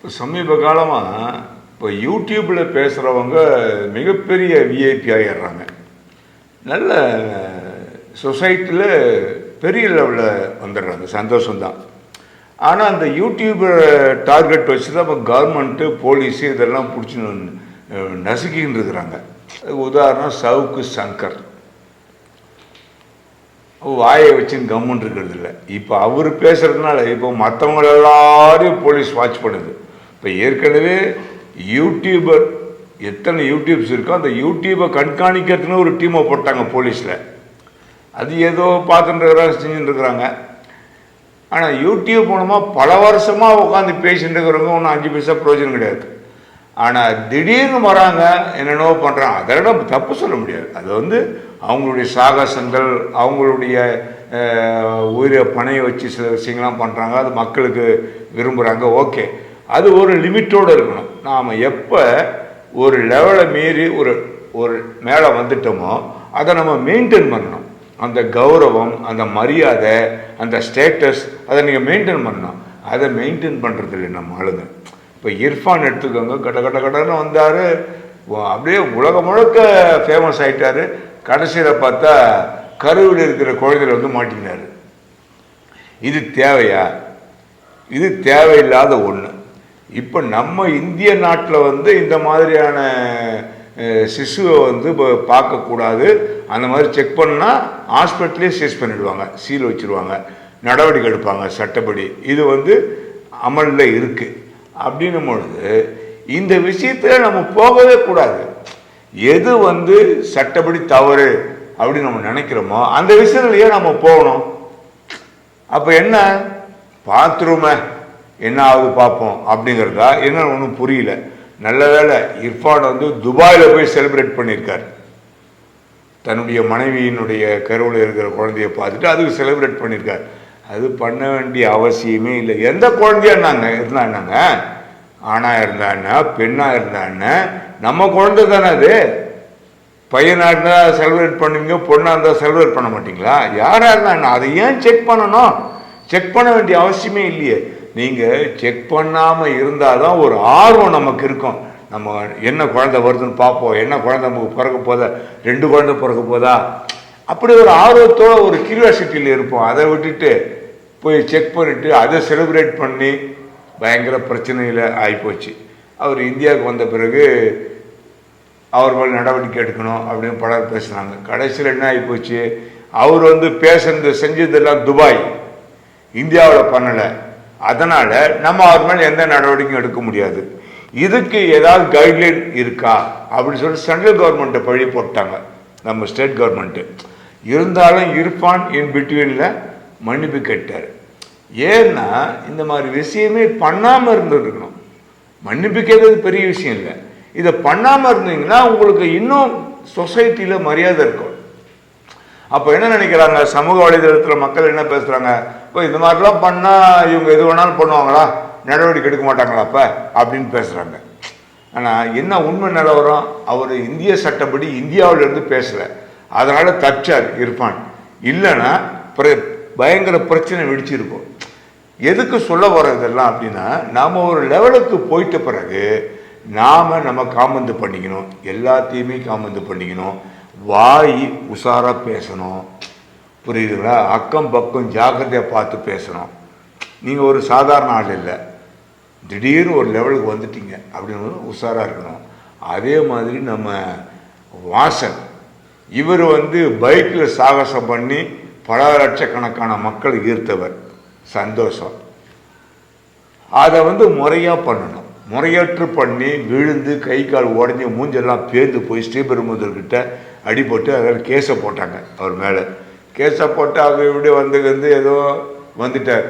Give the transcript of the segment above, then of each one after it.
இப்போ சமீப காலமாக இப்போ யூடியூப்பில் பேசுகிறவங்க மிகப்பெரிய விஐபி ஆகிடுறாங்க நல்ல சொசைட்டியில் பெரிய லெவலில் வந்துடுறாங்க. சந்தோஷம்தான். ஆனால் அந்த யூடியூபை டார்கெட் வச்சு தான் இப்போ கவர்மெண்ட்டு போலீஸு இதெல்லாம் பிடிச்சி நசுக்கின்னு இருக்கிறாங்க. உதாரணம் சவுக்கு சங்கர். வாயை வச்சு கம்முன்னு இருக்கிறது இல்லை. இப்போ அவர் பேசுகிறதுனால இப்போ மற்றவங்க எல்லாரையும் போலீஸ் வாட்ச் பண்ணுது. இப்போ ஏற்கனவே யூடியூபர் எத்தனை யூடியூப்ஸ் இருக்கோ அந்த யூடியூபை கண்காணிக்கிறதுன்னு ஒரு டீமை போட்டாங்க போலீஸில். அது ஏதோ பார்த்துட்டு செஞ்சுட்டுருக்குறாங்க இருக்கிறாங்க. ஆனால் யூடியூப் மூலமாக பல வருஷமாக உட்காந்து பேசிட்டு இருக்கிறவங்க ஒன்றும் அஞ்சு பைசா பிரயோஜனம் கிடையாது. ஆனால் திடீர்னு வராங்க என்னென்னவோ பண்ணுறாங்க அதெல்லாம் தப்பு சொல்ல முடியாது. அது வந்து அவங்களுடைய சாகசங்கள் அவங்களுடைய உயிரை பணையை வச்சு சில விஷயங்கள்லாம் பண்ணுறாங்க அது மக்களுக்கு விரும்புகிறாங்க ஓகே. அது ஒரு லிமிட்டோடு இருக்கணும். நாம் எப்போ ஒரு லெவலை மீறி ஒரு ஒரு மேலே வந்துட்டோமோ அதை நம்ம மெயின்டைன் பண்ணணும். அந்த கௌரவம் அந்த மரியாதை அந்த ஸ்டேட்டஸ் அதை நீங்கள் மெயின்டைன் பண்ணணும். அதை மெயின்டைன் பண்ணுறது இல்லை நம்ம ஆளுங்க இப்போ இர்ஃபான் எடுத்துக்கோங்க கட கட கடன்னு வந்தார். அப்படியே உலகம் முழுக்க ஃபேமஸ் ஆகிட்டார் கடைசியில் பார்த்தா கருவில் இருக்கிற குழந்தையில வந்து மாட்டினார் இது தேவையா? இது தேவையில்லாத ஒன்று இப்போ நம்ம இந்திய நாட்டில் வந்து இந்த மாதிரியான சிசுவை வந்து இப்போ பார்க்கக்கூடாது. அந்த மாதிரி செக் பண்ணால் ஹாஸ்பிட்டலே சீஸ் பண்ணிடுவாங்க சீல் வச்சுருவாங்க நடவடிக்கை எடுப்பாங்க சட்டப்படி. இது வந்து அமலில் இருக்குது அப்படின்னும் பொழுது இந்த விஷயத்தில் நம்ம போகவே கூடாது. எது வந்து சட்டப்படி தவறு அப்படின்னு நம்ம நினைக்கிறோமோ அந்த விஷயத்துலையே நம்ம போகணும். அப்போ என்ன? பாத்ரூமை. என்ன ஆகுது பார்ப்போம் அப்படிங்கிறதா? என்ன ஒன்றும் புரியல. நல்ல வேளை இர்ஃபான் வந்து துபாயில் போய் செலிப்ரேட் பண்ணியிருக்கார் தன்னுடைய மனைவியினுடைய கருவில் இருக்கிற குழந்தைய பார்த்துட்டு அதுக்கு செலிப்ரேட் பண்ணியிருக்கார் அது பண்ண வேண்டிய அவசியமே இல்லை. எந்த குழந்தையா இருந்தாங்க? என்னங்க? ஆணா இருந்தா என்ன? பெண்ணா இருந்தா என்ன? நம்ம குழந்தை தானே அது. பையனாக இருந்தால் செலிப்ரேட் பண்ணுவீங்க பொண்ணாக இருந்தால் செலிப்ரேட் பண்ண மாட்டீங்களா? யாராக இருந்தா என்ன? அதை ஏன் செக் பண்ணணும்? செக் பண்ண வேண்டிய அவசியமே இல்லையே. நீங்கள் செக் பண்ணாமல் இருந்தால் தான் ஒரு ஆர்வம் நமக்கு இருக்கும். நம்ம என்ன குழந்த வருதுன்னு பார்ப்போம் என்ன குழந்த நமக்கு பிறக்க போதா ரெண்டு குழந்தை பிறக்க போதா அப்படி ஒரு ஆர்வத்தோட ஒரு கியூரியாசிட்டியில் இருப்போம். அதை விட்டுட்டு போய் செக் பண்ணிவிட்டு அதை செலிப்ரேட் பண்ணி பயங்கர பிரச்சனையில் ஆகிப்போச்சு அவர் இந்தியாவுக்கு வந்த பிறகு அவர் மேலே நடவடிக்கை எடுக்கணும் அப்படின்னு பலர் பேசுனாங்க கடைசியில் என்ன ஆகிப்போச்சு அவர் வந்து பேசுனது செஞ்சதெல்லாம் துபாய். இந்தியாவில் பண்ணலை. அதனால் நம்ம அவர் மேல் எந்த நடவடிக்கையும் எடுக்க முடியாது. இதுக்கு ஏதாவது கைட்லைன் இருக்கா? அப்படின்னு சொல்லி சென்ட்ரல் கவர்மெண்ட்டை பழி போட்டாங்க. நம்ம ஸ்டேட் கவர்மெண்ட்டு இருந்தாலும் இருப்பான் இன் பிட்வீனில் மன்னிப்பு கேட்டார். ஏன்னா இந்த மாதிரி விஷயமே பண்ணாமல் இருந்திருக்கணும். மன்னிப்பு கேட்கறது பெரிய விஷயம் இல்லை. இதை பண்ணாமல் இருந்தீங்கன்னா உங்களுக்கு இன்னும் சொசைட்டியில் மரியாதை இருக்கும். அப்போ என்ன நினைக்கிறாங்க? சமூக வலைதளத்தில் மக்கள் என்ன பேசுகிறாங்க இப்போ இந்த மாதிரிலாம் பண்ணால் இவங்க எது வேணாலும் பண்ணுவாங்களா? நடவடிக்கை எடுக்க மாட்டாங்களா அப்போ? அப்படின்னு பேசுகிறாங்க ஆனால் என்ன உண்மை நிலவரம் அவர் இந்திய சட்டப்படி இந்தியாவிலேருந்து பேசலை. அதனால் தப்பிச்சார் இருப்பான். இல்லைன்னா பிர- பயங்கர பிரச்சனை வெடிச்சிருக்கும். எதுக்கு சொல்ல வர்றதெல்லாம் அப்படின்னா நாம் ஒரு லெவலுக்கு போயிட்ட பிறகு நாம் நம்ம காமந்து பண்ணிக்கணும். எல்லாத்தையுமே காமந்து பண்ணிக்கணும். வாய் உஷாராக பேசணும். புரியுதுங்களா? அக்கம் பக்கம் ஜாக்கிரதையாக பார்த்து பேசணும். நீங்கள் ஒரு சாதாரண ஆள் இல்லை. திடீர்னு ஒரு லெவலுக்கு வந்துட்டீங்க அப்படின்னு உஷாராக இருக்கணும். அதே மாதிரி நம்ம வாசன் இவர் வந்து பைக்கில் சாகசம் பண்ணி பல லட்சக்கணக்கான மக்கள் ஈர்த்தவர். சந்தோஷம். அதை வந்து முறையாக பண்ணணும். முறையற்று பண்ணி விழுந்து கை கால் உடஞ்சி மூஞ்செல்லாம் பேர்ந்து போய் ஸ்ரீபெருமுதர்கிட்ட அடிபட்டு அதில் கேஸை போட்டாங்க அவர் மேலே. கேஸை போட்டு அவர் இப்படி வந்து வந்து ஏதோ வந்துட்டார்.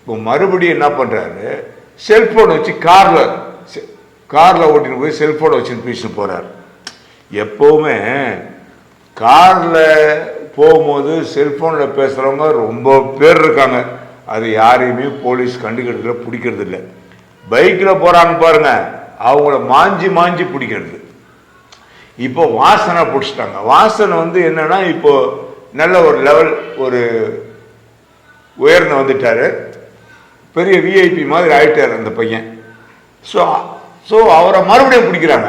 இப்போ மறுபடியும் என்ன பண்ணுறாரு செல்ஃபோன் வச்சு காரில் காரில் ஓட்டின்னு போய் செல்ஃபோனை வச்சுன்னு பேசிட்டு போகிறார் எப்போவுமே காரில் போகும்போது செல்ஃபோனில் பேசுகிறவங்க ரொம்ப பேர் இருக்காங்க. அது யாரையுமே போலீஸ் கண்டுக்கிறதுல பிடிக்கிறது இல்லை பைக்கில் போகிறாங்க பாருங்க அவங்கள மாஞ்சி மாஞ்சி பிடிக்கிறது. இப்போ வாசனை பிடிச்சிட்டாங்க. வாசனை வந்து என்னன்னா இப்போ நல்ல ஒரு லெவல் ஒரு உயர்ந்து வந்துட்டாரு. பெரிய விஐபி மாதிரி ஆயிட்டார் அந்த பையன். ஸோ ஸோ அவரை மறுபடியும் பிடிக்கிறாங்க.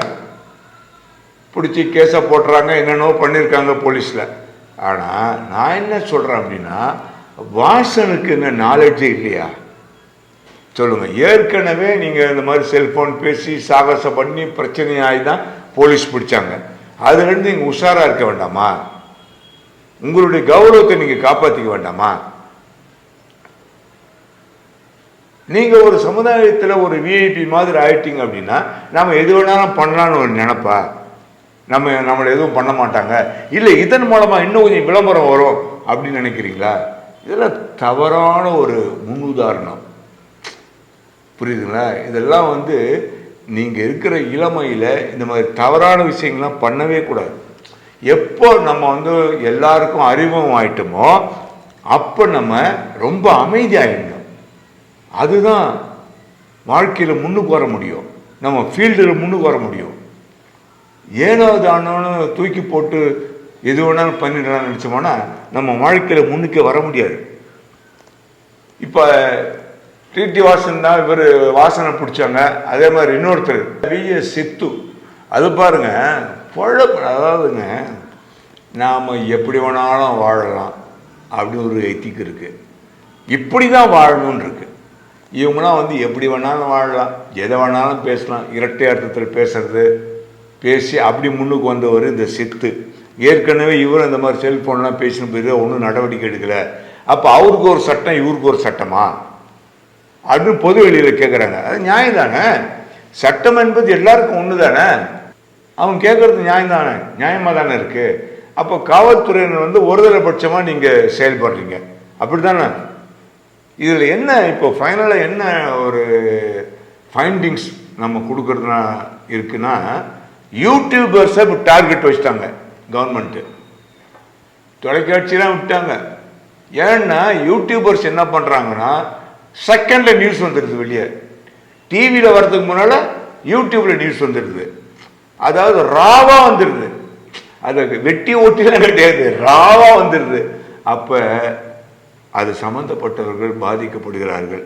பிடிச்சி கேஸை போட்டுறாங்க என்னென்னோ பண்ணியிருக்காங்க போலீஸில். ஆனால் நான் என்ன சொல்கிறேன் அப்படின்னா வாசனுக்கு என்ன நாலேஜே இல்லையா? சொல்லுங்கள் ஏற்கனவே நீங்கள் இந்த மாதிரி செல்ஃபோன் பேசி சாகசம் பண்ணி பிரச்சனையாகி தான் போலீஸ் பிடிச்சாங்க. அதுலேருந்து நீங்கள் உஷாராக இருக்க வேண்டாமா? உங்களுடைய கௌரவத்தை நீங்கள் காப்பாற்றிக்க வேண்டாமா? நீங்கள் ஒரு சமுதாயத்தில் ஒரு விஐபி மாதிரி ஆயிட்டீங்க அப்படின்னா நம்ம எது வேணாலும் பண்ணலான்னு ஒரு நினப்பா? நம்ம நம்மளை எதுவும் பண்ண மாட்டாங்க. இல்லை இதன் மூலமாக இன்னும் கொஞ்சம் விளம்பரம் வரும் அப்படின்னு நினைக்கிறீங்களா? இதெல்லாம் தவறான ஒரு முன்னுதாரணம். புரியுதுங்களா? இதெல்லாம் வந்து நீங்கள் இருக்கிற இளமையில் இந்த மாதிரி தவறான விஷயங்கள்லாம் பண்ணவே கூடாது. எப்போ நம்ம வந்து எல்லாருக்கும் அறிமுகம் ஆயிட்டோமோ அப்போ நம்ம ரொம்ப அமைதியாகிடணும் அதுதான் வாழ்க்கையில் முன்னுக்கு வர முடியும். நம்ம ஃபீல்டில் முன்னுக்கு வர முடியும். ஏனோ தானோன்னு தூக்கி போட்டு எது வேணாலும் பண்ணிடலாம்னு நினச்சோம்னா நம்ம வாழ்க்கையில் முன்னுக்கே வர முடியாது. இப்போ டிடி வாசன் தான் இவர் வாசனை பிடிச்சாங்க. அதே மாதிரி இன்னொருத்தர் விஎஸ் சித்து. அது பாருங்க பொழப்பு அதாவதுங்க நாம் எப்படி வேணாலும் வாழலாம் அப்படின்னு ஒரு எத்திக்கு இருக்குது இப்படி தான் வாழணும்னு இருக்கு. இவங்களாம் வந்து எப்படி வேணாலும் வாழலாம் எதை வேணாலும் பேசலாம். இரட்டை அர்த்தத்தில் பேசுறது பேசி அப்படி முன்னுக்கு வந்தவர் இந்த சித்து. ஏற்கனவே இவரும் இந்த மாதிரி செல்ஃபோன்லாம் பேசின போயிரு ஒன்றும் நடவடிக்கை எடுக்கலை. அப்போ அவருக்கு ஒரு சட்டம் இவருக்கு ஒரு சட்டமா? அது பொது வெளியில் கேட்குறாங்க அது நியாயம் தானே சட்டம் என்பது எல்லாருக்கும் ஒன்று தானே அவங்க கேட்குறது நியாயம் தானே நியாயமாக தானே இருக்குது அப்போ காவல்துறையினர் வந்து ஒருதலைபட்சமாக நீங்கள் செயல்படுறீங்க. அப்படி தானே இதில் என்ன இப்போ ஃபைனலாக என்ன ஒரு ஃபைண்டிங்ஸ் நம்ம கொடுக்குறதுனா இருக்குன்னா யூடியூபர்ஸை இப்போ டார்கெட் வச்சுட்டாங்க கவர்மெண்ட்டு தொலைக்காட்சியெலாம் விட்டாங்க. ஏன்னா யூடியூபர்ஸ் என்ன பண்ணுறாங்கன்னா செகண்டில் நியூஸ் வந்துடுது வெளியே. டிவியில் வர்றதுக்கு முன்னால் யூடியூப்பில் நியூஸ் வந்துடுது அதாவது ராவாக வந்துடுது அதை வெட்டி ஓட்டிலாம் கிடையாது ராவாக வந்துடுது அப்போ அது சம்மந்தப்பட்டவர்கள் பாதிக்கப்படுகிறார்கள்.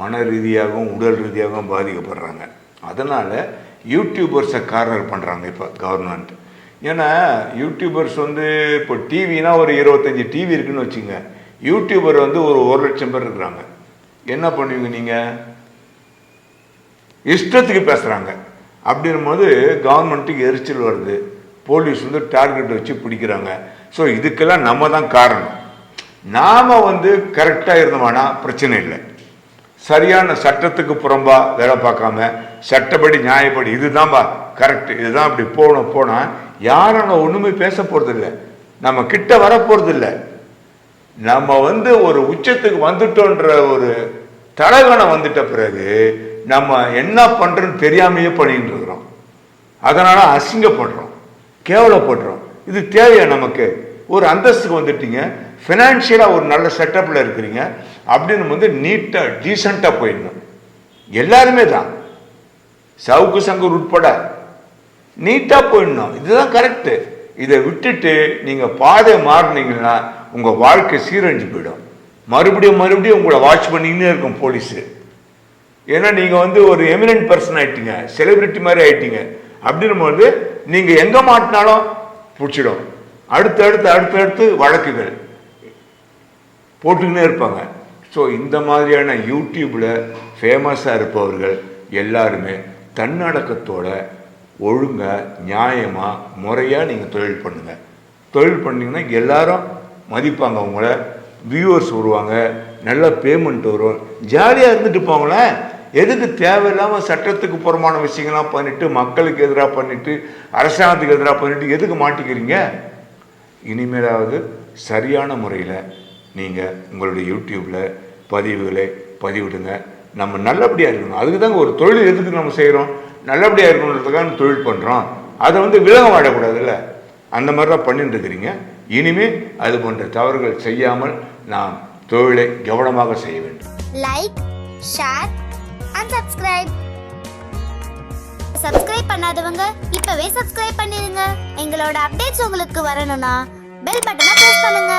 மன ரீதியாகவும் உடல் ரீதியாகவும் பாதிக்கப்படுறாங்க. அதனால் யூடியூபர்ஸை கார்னர் பண்ணுறாங்க இப்போ கவர்மெண்ட் ஏன்னா யூடியூபர்ஸ் வந்து இப்போ டிவினா ஒரு இருபத்தஞ்சி டிவி இருக்குன்னு வச்சுங்க. யூடியூபர் வந்து ஒரு ஒரு லட்சம் பேர் இருக்கிறாங்க. என்ன பண்ணுவீங்க நீங்கள் இஷ்டத்துக்கு பேசுகிறாங்க அப்படின்னும் போது கவர்மெண்ட்டுக்கு எரிச்சல் வருது. போலீஸ் வந்து டார்கெட் வச்சு பிடிக்கிறாங்க. ஸோ இதுக்கெல்லாம் நம்ம தான் காரணம். நாம் வந்து கரெக்டாக இருந்தோம்னா பிரச்சனை இல்லை. சரியான சட்டத்துக்கு புறம்பா வேலை பார்க்காம சட்டப்படி நியாயப்படி இதுதான்பா கரெக்ட் இதுதான் அப்படி போகணும் போனால் யாரும் நம்ம ஒன்றுமே பேச போகிறதில்ல நம்ம கிட்ட வர போகிறதில்ல நம்ம வந்து ஒரு உச்சத்துக்கு வந்துட்டோன்ற ஒரு தலகணம் வந்துட்ட பிறகு நம்ம என்ன பண்ணுறோன்னு தெரியாமையே பண்ணிட்டு இருக்கிறோம். அதனால் அசிங்கப்படுறோம் கேவலப்படுறோம். இது தேவையா நமக்கு? ஒரு அந்தஸ்துக்கு வந்துட்டீங்க ஃபினான்ஷியலாக ஒரு நல்ல செட்டப்பில் இருக்கிறீங்க அப்படின்னு வந்து நீட்டாக டீசெண்டாக போயிடணும். எல்லாருமே தான். சவுக்கு சங்கர் உட்பட நீட்டாக போயிடணும். இதுதான் கரெக்டு இதை விட்டுட்டு நீங்கள் பாதை மாறினீங்கன்னா உங்கள் வாழ்க்கை சீரழிஞ்சு போயிடும். மறுபடியும் மறுபடியும் உங்களை வாட்ச் பண்ணிக்கினே இருக்கும் போலீஸு ஏன்னா நீங்கள் வந்து ஒரு எமினன்ட் பர்சன் ஆகிட்டீங்க செலிபிரிட்டி மாதிரி ஆகிட்டீங்க அப்படின்னும் போது நீங்கள் எங்கே மாட்டினாலும் பிடிச்சிடும். அடுத்தடுத்து அடுத்தடுத்து வழக்குகள் போட்டுக்கினே இருப்பாங்க. ஸோ இந்த மாதிரியான யூடியூப்பில் ஃபேமஸாக இருப்பவர்கள் எல்லாருமே தன்னடக்கத்தோட ஒழுங்காக நியாயமாக முறையாக நீங்கள் தொழில் பண்ணுங்கள் தொழில் பண்ணிங்கன்னா எல்லாரும் மதிப்பாங்க உங்களை வியூவர்ஸ் வருவாங்க நல்ல பேமெண்ட் வரும். ஜாலியாக இருந்துட்டு போங்களேன் எதுக்கு தேவையில்லாமல் சட்டத்துக்கு புறமான விஷயங்கள்லாம் பண்ணிட்டு மக்களுக்கு எதிராக பண்ணிட்டு அரசாங்கத்துக்கு எதிராக பண்ணிட்டு எதுக்கு மாட்டிக்கிறீங்க? இனிமேலாவது சரியான முறையில் நீங்கள் உங்களுடைய யூடியூப்பில் பதிவுகளை பதிவிடுங்க. நம்ம நல்லபடியாக இருக்கணும். அதுக்கு தாங்க ஒரு தொழில் எதுக்கு நம்ம செய்கிறோம் நல்லபடியாக இருக்கணுன்றதுக்காக தொழில் பண்ணுறோம் அதை வந்து விலகம் வாடக்கூடாதுல்ல அந்த மாதிரி தான் பண்ணிட்டு இருக்கிறீங்க இனிமே அது போன்ற தவறுகள் செய்யாமல் நாம் தொழிலை கவனமாக செய்ய வேண்டும். Like share and subscribe subscribe பண்ணாதவங்க இப்பவே சப்ஸ்கிரைப் பண்ணிருங்க. எங்களோட அப்டேட்ஸ் உங்களுக்கு வரணும்னா பெல் பட்டனை பிரஸ் பண்ணுங்க.